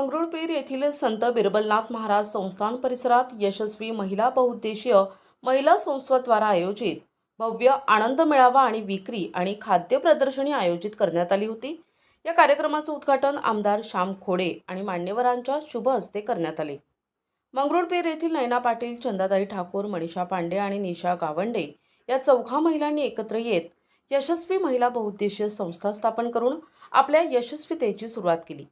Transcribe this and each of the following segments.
मंगरुळपीर येथील संत बिरबलनाथ महाराज संस्थान परिसरात यशस्वी महिला बहुउद्देशीय महिला संस्थाद्वारा आयोजित भव्य आनंद मेळावा आणि विक्री आणि खाद्य प्रदर्शनी आयोजित करण्यात आली होती. या कार्यक्रमाचं उद्घाटन आमदार श्याम खोडे आणि मान्यवरांच्या शुभ हस्ते करण्यात आले. मंगरुळपीर येथील नयना पाटील चंदाताई ठाकूर मनीषा पांडे आणि निशा गावंडे या चौघा महिलांनी एकत्र येत यशस्वी महिला बहुउद्देशीय संस्था स्थापन करून आपल्या यशस्वीतेची सुरुवात केली.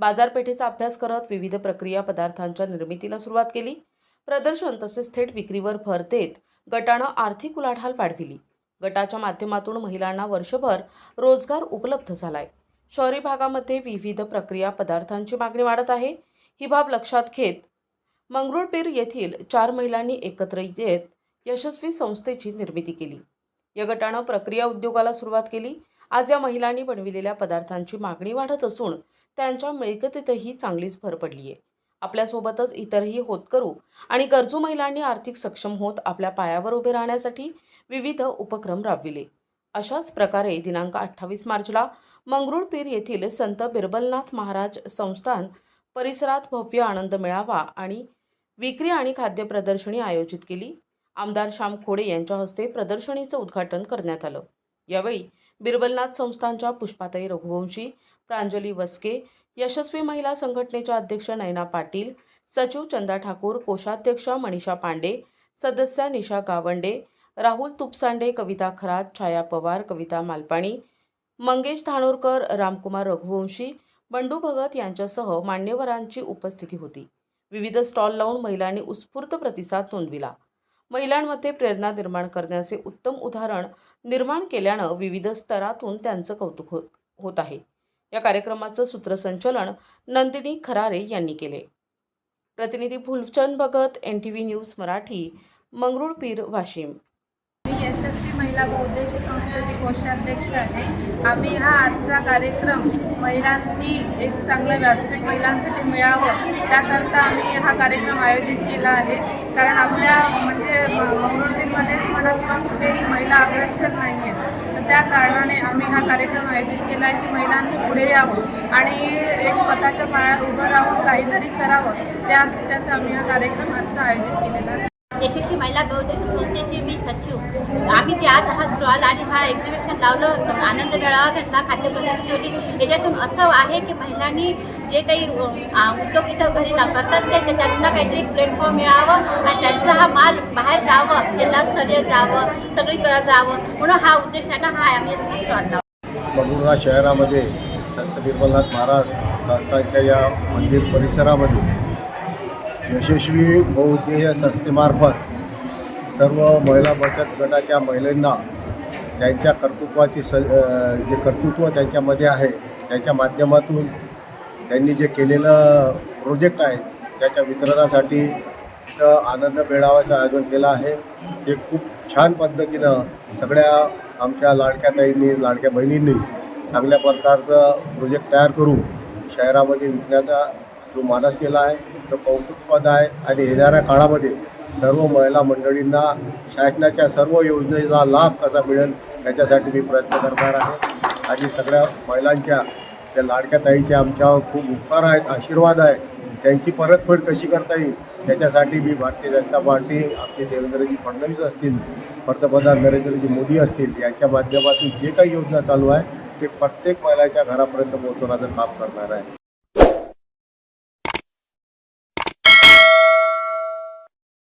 बाजारपेठेचा अभ्यास करत विविध प्रक्रिया पदार्थांच्या निर्मितीला सुरुवात केली. प्रदर्शन तसेच थेट विक्रीवर भर देत गटानं आर्थिक उलाढाल वाढविली. गटाच्या माध्यमातून महिलांना वर्षभर रोजगार उपलब्ध झालाय. शहरी भागामध्ये विविध प्रक्रिया पदार्थांची मागणी वाढत आहे. ही बाब लक्षात घेत मंगरुळपीर येथील चार महिलांनी एकत्र येत यशस्वी संस्थेची निर्मिती केली. या गटानं प्रक्रिया उद्योगाला सुरुवात केली. आज या महिलांनी बनविलेल्या पदार्थांची मागणी वाढत असून त्यांच्या मिळकतीतही चांगलीच भर पडली आहे. आपल्यासोबतच इतरही होतकरू आणि गरजू महिलांनी आर्थिक सक्षम होत आपल्या पायावर उभे राहण्यासाठी विविध उपक्रम राबविले. अशाच प्रकारे दिनांक अठ्ठावीस मार्चला मंगरुळपीर येथील संत बिरबलनाथ महाराज संस्थान परिसरात भव्य आनंद मेळावा आणि विक्री आणि खाद्य प्रदर्शनी आयोजित केली. आमदार श्याम खोडे यांच्या हस्ते प्रदर्शनीचं उद्घाटन करण्यात आलं. यावेळी बिरबलनाथ संस्थांच्या पुष्पाताई रघुवंशी प्रांजली वस्के यशस्वी महिला संघटनेच्या अध्यक्ष नयना पाटील सचिव चंदा ठाकूर कोषाध्यक्ष मनीषा पांडे सदस्या निशा गावंडे राहुल तुपसांडे कविता खरात छाया पवार कविता मालपाणी मंगेश धानोरकर रामकुमार रघुवंशी बंडू भगत यांच्यासह मान्यवरांची उपस्थिती होती. विविध स्टॉल लावून महिलांनी उत्स्फूर्त प्रतिसाद नोंदविला. महिलांमध्ये प्रेरणा निर्माण करण्याचे उत्तम उदाहरण निर्माण केल्यानं विविध स्तरातून त्यांचं कौतुक हो- होत आहे. या कार्यक्रमाचं सूत्रसंचलन नंदिनी खरारे यांनी केले. प्रतिनिधी Phulchand Bhagat N T V news Marathi Mangrulpir Washim. महिला बहुउद्देशीय संस्थेचे कोषाध्यक्ष आहे. आम्ही हा आजचा कार्यक्रम महिलांनी एक चांगलं व्यासपीठ महिलांसाठी मिळावं त्याकरता आम्ही हा कार्यक्रम आयोजित केला आहे. कारण आपल्या म्हणजे मंगरुळपीरमध्येच म्हणा किंवा कुठेही महिला अग्रेसर नाही आहेत तर त्या कारणाने आम्ही हा कार्यक्रम आयोजित केला आहे की महिलांनी पुढे यावं आणि एक स्वतःच्या पायात उभं राहून काहीतरी करावं. त्या त्यात आम्ही हा कार्यक्रम आजचा आयोजित केलेला आहे. यशस्वी महिला बहुउद्देशीय संस्थेचे मी सचिव. आम्ही ते आज हा स्टॉल आणि हा एक्झिबिशन लावलं. आनंद मेळावा घेतला खाद्य प्रदर्शनी होती. याच्यातून असं आहे की महिलांनी जे काही उद्योग इथं घरी करतात ते त्यांना काहीतरी प्लॅटफॉर्म मिळावं आणि त्यांचा हा माल बाहेर जावं जिल्हास्तरीय जावं सगळीकडे जावं. म्हणून हा उद्देशानं हा आम्ही स्टॉल लावला. शहरामध्ये संत निर्मलनाथ महाराज संस्थांच्या या मंदिर परिसरामध्ये यशस्वी बहुउद्देशीय संस्थेमार्फत सर्व महिला बचत गटाच्या महिलांना त्यांच्या कर्तृत्वाची स जे कर्तृत्व त्यांच्यामध्ये आहे त्याच्या माध्यमातून त्यांनी जे केलेलं प्रोजेक्ट आहे त्याच्या वितरणासाठी इथं आनंद मेळाव्याचं आयोजन केलं आहे. ते खूप छान पद्धतीनं सगळ्या आमच्या लाडक्या ताईंनी लाडक्या बहिणींनी चांगल्या प्रकारचं प्रोजेक्ट तयार करून शहरामध्ये विकण्याचा जो मानस केला आहे तो कौतुकपद आहे आणि येणाऱ्या काळामध्ये सर्व महिला मंडळींना शासनाच्या सर्व योजनेचा लाभ कसा मिळेल याच्यासाठी मी प्रयत्न करणार आहे. आणि सगळ्या महिलांच्या त्या लाडक्या ताईचे आमच्यावर खूप उपकार आहेत आशीर्वाद आहे. त्यांची परतफेड कशी करता येईल त्याच्यासाठी मी भारतीय जनता पार्टी आमचे देवेंद्रजी फडणवीस असतील पंतप्रधान नरेंद्रजी मोदी असतील यांच्या माध्यमातून जे काही योजना चालू आहे ते प्रत्येक महिलाच्या घरापर्यंत पोहोचवण्याचं काम करणार आहे.